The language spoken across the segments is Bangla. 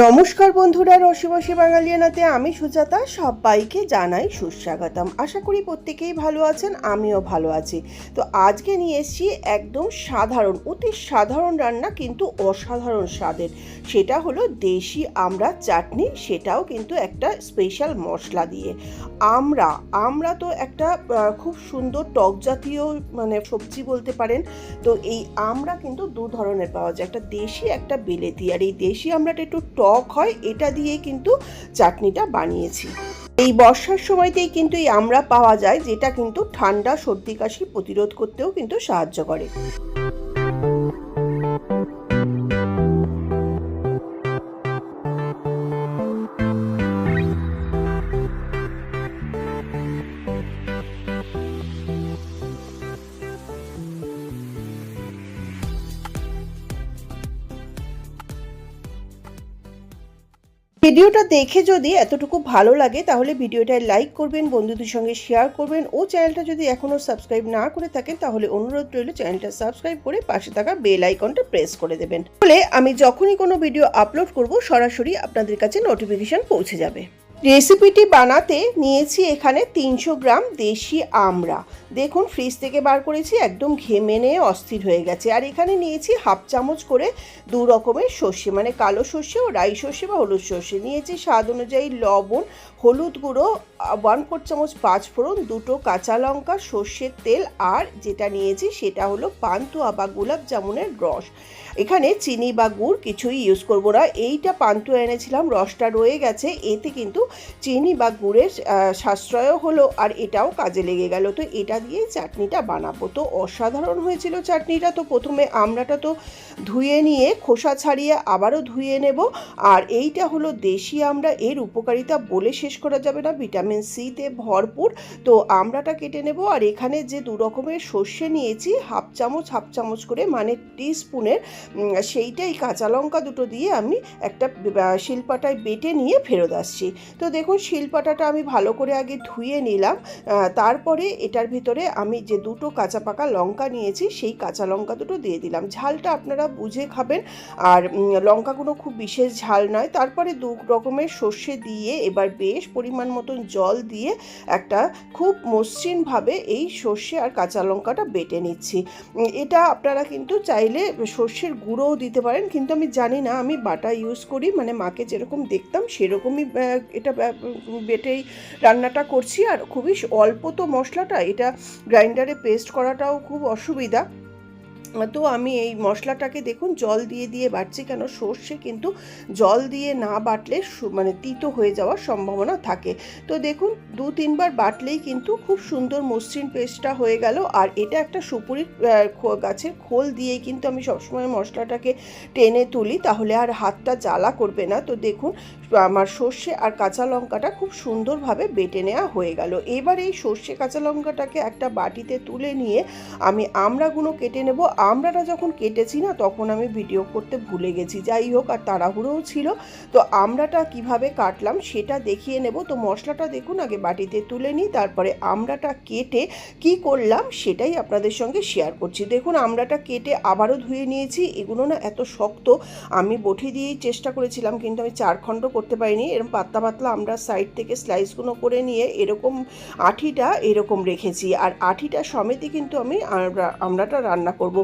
নমস্কার বন্ধুরা রসিবসী বাঙালিয়ানাতে আমি সুজাতা, সবাইকে জানাই সুস্বাগতম। আশা করি প্রত্যেকেই ভালো আছেন, আমিও ভালো আছি। তো আজকে নিয়ে এসেছি একদম সাধারণ, অতি সাধারণ রান্না কিন্তু অসাধারণ স্বাদের। সেটা হলো দেশি আমরা চাটনি, সেটাও কিন্তু একটা স্পেশাল মশলা দিয়ে। আমরা আমরা তো একটা খুব সুন্দর টক জাতীয় মানে সবজি বলতে পারেন। তো এই আমরা কিন্তু দু ধরনের পাওয়া যায়, একটা দেশি, একটা বিলেতি। আর এই দেশি আমরাটা একটু টক হয়, এটা দিয়ে কিন্তু চাটনিটা বানিয়েছি। এই বর্ষার সময়তেই কিন্তু এই আমরা পাওয়া যায়, যেটা কিন্তু ঠান্ডা, সর্দি, কাশি প্রতিরোধ করতেও কিন্তু সাহায্য করে। ভিডিওটা দেখে যদি এতটুকু ভালো লাগে, তাহলে ভিডিওটায় লাইক করবেন, বন্ধুদের সঙ্গে শেয়ার করবেন ও চ্যানেলটা যদি এখনও সাবস্ক্রাইব না করে থাকেন, তাহলে অনুরোধ রইল চ্যানেলটা সাবস্ক্রাইব করে পাশে থাকা বেল আইকনটা প্রেস করে দেবেন। ফলে আমি যখনই কোনো ভিডিও আপলোড করব, সরাসরি আপনাদের কাছে নোটিফিকেশান পৌঁছে যাবে। রেসিপিটি বানাতে নিয়েছি এখানে তিনশো গ্রাম দেশি আমড়া। দেখুন ফ্রিজ থেকে বার করেছি, একদম ঘেমে নিয়ে অস্থির হয়ে গেছে। আর এখানে নিয়েছি হাফ চামচ করে দু রকমের সর্ষে মানে কালো সর্ষে ও রাই সর্ষে বা হলুদ সর্ষে। নিয়েছি স্বাদ অনুযায়ী লবণ, হলুদ গুঁড়ো ওয়ান ফোর চামচ পাঁচ ফোড়ন, দুটো কাঁচা লঙ্কা, সর্ষের তেল, আর যেটা নিয়েছি সেটা হলো পান্তুয়া বা গোলাপ জামুনের রস। এখানে চিনি বা গুড় কিছুই ইউজ করব না। এইটা পান্তুয়া এনেছিলাম, রসটা রয়ে গেছে, এতে কিন্তু চিনি বা গুড়ের সাশ্রয়ও হলো আর এটাও কাজে লেগে গেল। তো এটা দিয়ে চাটনিটা বানাবো। তো অসাধারণ হয়েছিল চাটনিটা। তো প্রথমে আমড়াটা তো ধুয়ে নিয়ে খোসা ছাড়িয়ে আবারও ধুয়ে নেব। আর এইটা হলো দেশি আমড়া। এর উপকারিতা বলে শেষ করা যাবে না। ভিটামিন সিতে ভরপুর। তো আমড়াটা কেটে নেব। আর এখানে যে দু রকমের সর্ষে নিয়েছি, হাফ চামচ হাফ চামচ করে মানে টি স্পুনের সেইটাই কাঁচা লঙ্কা দুটো দিয়ে আমি একটা শিলপাটায় বেটে নিয়ে ফেরত আসছি। তো দেখুন, শিলপাটাটা আমি ভালো করে আগে ধুয়ে নিলাম। তারপরে এটার ভিতরে আমি যে দুটো কাঁচা পাকা লঙ্কা নিয়েছি, সেই কাঁচা লঙ্কা দুটো দিয়ে দিলাম। ঝালটা আপনারা বুঝে খাবেন। আর লঙ্কাগুলো খুব বিশেষ ঝাল নয়। তারপরে দু রকমের সর্ষে দিয়ে এবার বেশ পরিমাণ মতন জল দিয়ে একটা খুব মসৃণভাবে এই সর্ষে আর কাঁচা লঙ্কাটা বেটে নিচ্ছি। এটা আপনারা কিন্তু চাইলে সর্ষের গুঁড়োও দিতে পারেন। কিন্তু আমি জানি না, আমি বাটা ইউজ করি মানে মাকে যেরকম দেখতাম, সেরকমই এটা বেটেই রান্নাটা করছি আর খুবই অল্প তো মশলাটা, এটা গ্রাইন্ডারে পেস্ট করাটাও খুব অসুবিধা। তো আমি এই মশলাটাকে দেখুন, জল দিয়ে দিয়ে বাটছি কেন? সর্ষে কিন্তু জল দিয়ে না বাটলে মানে তিতো হয়ে যাওয়ার সম্ভাবনা থাকে। তো দেখুন, দু তিনবার বাটলেই কিন্তু খুব সুন্দর মসৃণ পেস্টটা হয়ে গেল। আর এটা একটা খো- গাছের খোল দিয়েই কিন্তু আমি সবসময় মশলাটাকে টেনে তুলি, তাহলে আর হাতটা জ্বালা করবে না। তো দেখুন, আমার সর্ষে আর কাঁচা লঙ্কাটা খুব সুন্দরভাবে বেটে নেওয়া হয়ে গেল। এবার এই সর্ষে কাঁচা লঙ্কাটাকে একটা বাটিতে তুলে নিয়ে আমি আমড়াগুলো কেটে নেব। আমড়াটা যখন কেটেছি না, তখন আমি ভিডিও করতে ভুলে গেছি। যাই হোক, আর তাড়াহুড়োও ছিল। তো আমরাটা কীভাবে কাটলাম, সেটা দেখিয়ে নেব। তো মশলাটা দেখুন, আগে বাটিতে তুলে নিই, তারপরে আমরাটা কেটে কি করলাম, সেটাই আপনাদের সঙ্গে শেয়ার করছি। দেখুন, আমরাটা কেটে আবারও ধুয়ে নিয়েছি। এগুলো না এত শক্ত, আমি বটি দিয়েই চেষ্টা করেছিলাম, কিন্তু আমি চার খণ্ড করতে পারিনি। এরকম পাতলা পাতলা আমরা সাইড থেকে স্লাইসগুলো করে নিয়ে এরকম আঠিটা এরকম রেখেছি। আর আঠিটা সমেতই কিন্তু আমি আমরাটা রান্না করব।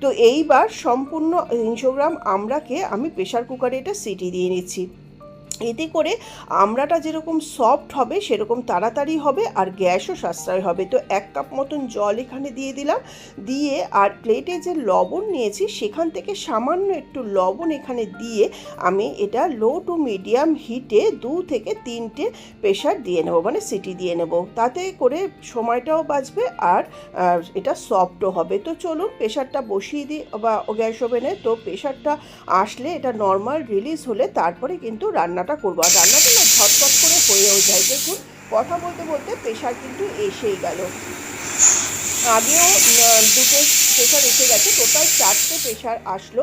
তো এইবার সম্পূর্ণ তিনশো গ্রাম আমড়াকে আমি প্রেশার কুকারে এটা সিটি দিয়ে নিচ্ছি। এতে করে আমড়াটা যেরকম সফট হবে, সেরকম তাড়াতাড়ি হবে আর গ্যাসও সাশ্রয় হবে। তো এক কাপ মতন জল এখানে দিয়ে দিলাম। দিয়ে আর প্লেটে যে লবণ নিয়েছি, সেখান থেকে সামান্য একটু লবণ এখানে দিয়ে আমি এটা লো টু মিডিয়াম হিটে দু থেকে তিনটে প্রেশার দিয়ে নেব মানে সিটি দিয়ে নেব। তাতে করে সময়টাও বাঁচবে আর এটা সফটও হবে। তো চলুন প্রেশারটা বসিয়ে দিই, বা গ্যাস ওভেনে। তো প্রেশারটা আসলে এটা নর্মাল রিলিজ হলে তারপরে কিন্তু রান্নাটা করব। আর রান্নাটা না ঝটপট করে হয়েও যায়। দেখুন, কথা বলতে বলতে প্রেশার কিন্তু এসেই গেল। আগেও দুটো প্রেশার এসে গেছে টোটাল চারটে প্রেশার আসলো।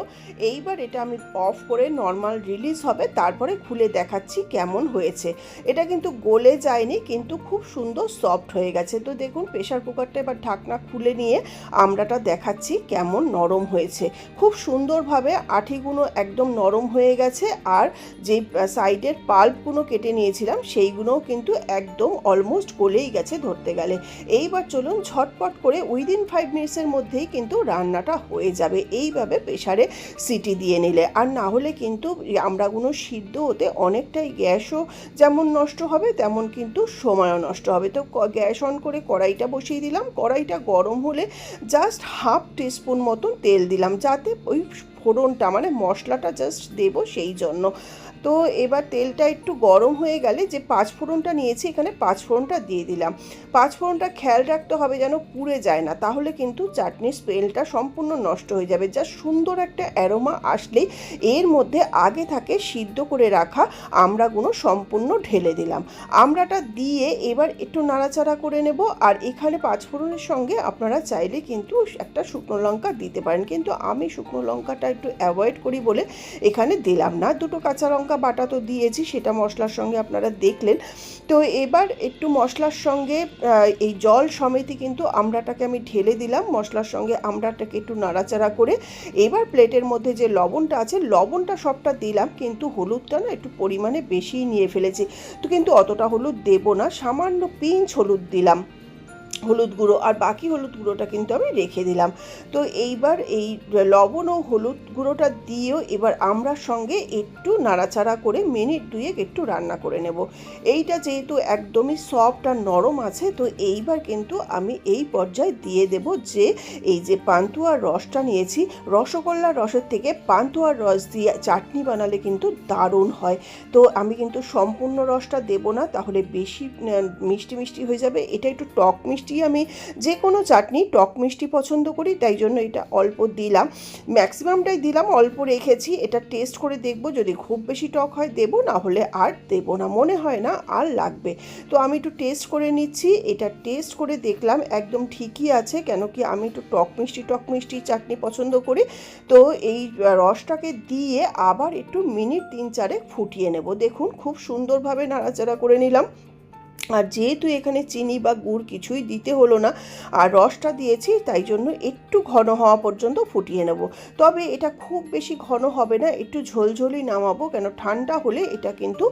এইবার এটা আমি অফ করে নর্মাল রিলিজ হবে, তারপরে খুলে দেখাচ্ছি কেমন হয়েছে। এটা কিন্তু গলে যায়নি, কিন্তু খুব সুন্দর সফট হয়ে গেছে। তো দেখুন প্রেশার কুকারটা এবার ঢাকনা খুলে নিয়ে আমড়াটা দেখাচ্ছি কেমন নরম হয়েছে। খুব সুন্দরভাবে আঠিগুলো একদম নরম হয়ে গেছে, আর যে সাইডের পাল্পগুলো কেটে নিয়েছিলাম সেইগুলোও কিন্তু একদম অলমোস্ট গলেই গেছে ধরতে গেলে। এইবার চলুন ঝটপট করে উইদিন ফাইভ মিনিটসের মধ্যেই কিন্তু রান্নাটা হয়ে যাবে। এইভাবে প্রেশারে সিটি দিয়ে নিলে। আর না হলে কিন্তু আমড়াগুলো সিদ্ধ হতে অনেকটাই গ্যাসও যেমন নষ্ট হবে, তেমন কিন্তু সময়ও নষ্ট হবে। তো গ্যাস অন করে কড়াইটা বসিয়ে দিলাম। কড়াইটা গরম হলে জাস্ট হাফ টিস্পুন মতন তেল দিলাম। যাতে ওই ফোড়নটা মানে মশলাটা জাস্ট দেবো সেই জন্য। তো এবার তেলটা একটু গরম হয়ে গেলে যে পাঁচ ফোড়নটা নিয়েছি, এখানে পাঁচ ফোড়নটা দিয়ে দিলাম। পাঁচ ফোড়নটা খেয়াল রাখতে হবে যেন পুড়ে যায় না, তাহলে কিন্তু চাটনির স্মেলটা সম্পূর্ণ নষ্ট হয়ে যাবে। যা সুন্দর একটা অ্যারোমা আসলেই এর মধ্যে আগে থাকে সিদ্ধ করে রাখা আমড়াগুলো সম্পূর্ণ ঢেলে দিলাম। আমড়াটা দিয়ে এবার একটু নাড়াচাড়া করে নেব আর এখানে পাঁচ ফোড়নের সঙ্গে আপনারা চাইলে কিন্তু একটা শুকনো লঙ্কা দিতে পারেন। কিন্তু আমি শুকনো লঙ্কাটা একটু অ্যাভয়েড করি বলে এখানে দিলাম না। দুটো কাঁচা লঙ্কা বাটা তো দিয়েছি, সেটা মশলার সঙ্গে আপনারা দেখলেন। তো এবার একটু মশলার সঙ্গে এই জল সমেতই কিন্তু আমড়াটাকে আমি ঢেলে দিলাম। মশলার সঙ্গে আমড়াটাকে একটু নাড়াচাড়া করে, এবার প্লেটের মধ্যে যে লবণটা আছে, লবণটা সবটা দিলাম, কিন্তু হলুদটা না একটু পরিমাণে বেশিই নিয়ে ফেলেছি। তো কিন্তু অতটা হলুদ দেবো না, সামান্য পিঞ্চ হলুদ দিলাম। হলুদ গুঁড়ো আর বাকি হলুদ গুঁড়োটা কিন্তু আমি রেখে দিলাম। তো এইবার এই লবণ ও হলুদ গুঁড়োটা দিয়েও এবার আমরা সঙ্গে একটু নাড়াচাড়া করে মিনিট দুয়েক একটু রান্না করে নেব। এইটা যেহেতু একদমই সফট আর নরম আছে, তো এইবার কিন্তু আমি এই পর্যায়ে দিয়ে দেব যে এই যে পান্তুয়ার রসটা নিয়েছি, রসগোল্লার রসের থেকে পান্তুয়ার রস দিয়ে চাটনি বানালে কিন্তু দারুণ হয়। তো আমি কিন্তু সম্পূর্ণ রসটা দেব না, তাহলে বেশি মিষ্টি মিষ্টি হয়ে যাবে। এটা একটু টক মিষ্টি আমি যে কোনো চাটনি, টক মিষ্টি পছন্দ করি, তাই জন্য এটা অল্প দিলাম। ম্যাক্সিমামটাই দিলাম, অল্প রেখেছি। এটা টেস্ট করে দেখব, যদি খুব বেশি টক হয় দেবো, না হলে আর দেবো না। মনে হয় না, আর লাগবে। তো আমি একটু টেস্ট করে নিচ্ছি। এটা টেস্ট করে দেখলাম, একদম ঠিকই আছে, কেন কি আমি একটু টক মিষ্টি টক মিষ্টি চাটনি পছন্দ করি। তো এই রসটাকে দিয়ে আবার একটু মিনিট তিন চারেক ফুটিয়ে নেব। দেখুন, খুব সুন্দরভাবে নাড়াচাড়া করে নিলাম। আর যেহেতু এখানে চিনি বা গুড় কিছুই দিতে হলো না আর রসটা দিয়েছি, তাই জন্য একটু ঘন হওয়া পর্যন্ত ফুটিয়ে নেব। তবে এটা খুব বেশি ঘন হবে না, একটু ঝোলঝোলি নামাবো, কেন ঠান্ডা হলে এটা কিন্তু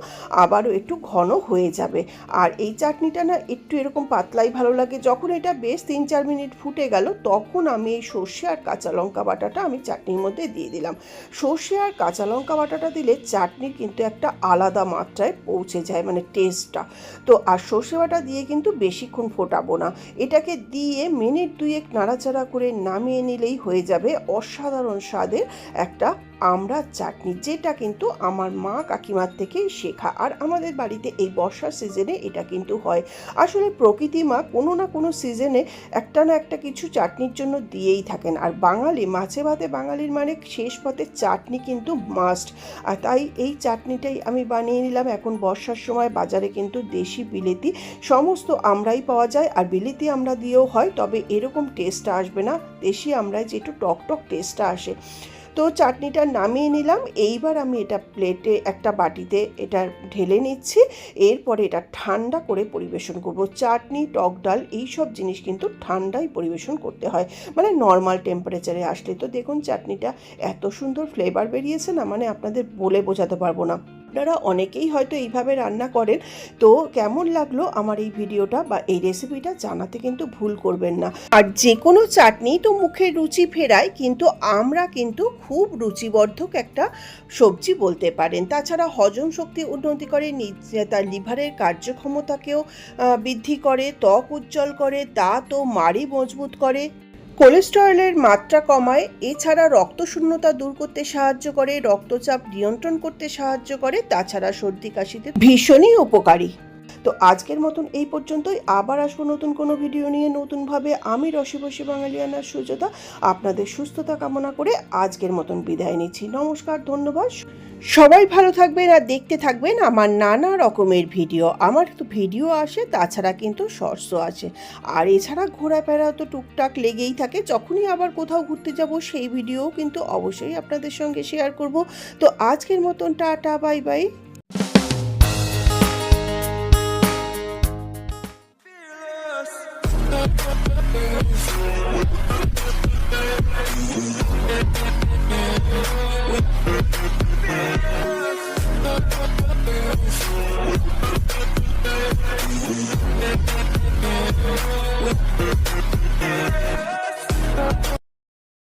আবারও একটু ঘন হয়ে যাবে। আর এই চাটনিটা না একটু এরকম পাতলাই ভালো লাগে, যখন এটা বেশ তিন চার মিনিট ফুটে গেল, তখন আমি এই সর্ষে আর কাঁচা লঙ্কা বাটাটা আমি চাটনির মধ্যে দিয়ে দিলাম। সর্ষে আর কাঁচা লঙ্কা বাটাটা দিলে চাটনি কিন্তু একটা আলাদা মাত্রায় পৌঁছে যায় মানে টেস্টটা তো আর সর্ষে বাটা দিয়ে কিন্তু বেশিক্ষণ ফোটাবো না। এটাকে দিয়ে মিনিট দুয়েক নাড়াচাড়া করে নামিয়ে নিলেই হয়ে যাবে অসাধারণ স্বাদের একটা আমরা চাটনি যেটা কিন্তু আমার মা কাকিমার থেকেই শেখা। আর আমাদের বাড়িতে এই বর্ষার সিজনে এটা কিন্তু হয়। আসলে প্রকৃতি মা কোনো না কোনো সিজনে একটা না একটা কিছু চাটনির জন্য দিয়েই থাকেন। আর বাঙালি, মাছে ভাতে বাঙালির মানে শেষ পথে চাটনি কিন্তু মাস্ট আর তাই এই চাটনিটাই আমি বানিয়ে নিলাম। এখন বর্ষার সময় বাজারে কিন্তু দেশি বিলেতি সমস্ত আমরাই পাওয়া যায়। আর বিলেতি আমরা দিয়েও হয়, তবে এরকম টেস্টটা আসবে না। দেশি আমরায় যে একটু টক টক টেস্টটা আসে। তো চাটনিটা নামিয়ে নিলাম। এইবার আমি এটা প্লেটে একটা বাটিতে এটা ঢেলে নিচ্ছি। এরপরে এটা ঠান্ডা করে পরিবেশন করব। চাটনি, টক ডাল এই সব জিনিস কিন্তু ঠান্ডাই পরিবেশন করতে হয়। মানে নর্মাল টেম্পারেচারে আসলে। তো দেখুন, চাটনিটা এত সুন্দর ফ্লেভার বেরিয়েছে না মানে আপনাদের বলে বোঝাতে পারব না। আপনারা অনেকেই হয়তো এইভাবে রান্না করেন। তো কেমন লাগল আমার এই ভিডিওটা বা এই রেসিপিটা জানাতে কিন্তু ভুল করবেন না। আর যে কোনো চাটনি তো মুখের রুচি ফেরায়, কিন্তু আমরা কিন্তু খুব রুচিবর্ধক একটা সবজি বলতে পারেন। তাছাড়া হজম শক্তি উন্নতি করে তার লিভারের কার্যক্ষমতাকেও বৃদ্ধি করে, ত্বক উজ্জ্বল করে, দাঁত ও মাড়ি মজবুত করে। কোলেস্টেরলের মাত্রা কমায়, এছাড়া রক্তশূন্যতা দূর করতে সাহায্য করে, রক্তচাপ নিয়ন্ত্রণ করতে সাহায্য করে, তাছাড়া সর্দি কাশিতে ভীষণই উপকারী। তো আজকের মতন এই পর্যন্তই। আবার আসব নতুন কোনো ভিডিও নিয়ে, নতুনভাবে আমি রসিবসী বাঙালিয়ানার সুজাতা। আপনাদের সুস্থতা কামনা করে আজকের মতন বিদায় নিচ্ছি। নমস্কার, ধন্যবাদ। সবাই ভালো থাকবেন আর দেখতে থাকবেন আমার নানা রকমের ভিডিও আমার তো ভিডিও আসে, তাছাড়া কিন্তু শর্টসও আছে। আর এছাড়া ঘোরাফেরা তো টুকটাক লেগেই থাকে। যখনই আবার কোথাও ঘুরতে যাব, সেই ভিডিও কিন্তু অবশ্যই আপনাদের সঙ্গে শেয়ার করব। তো আজকের মতন টাটা বাই বাই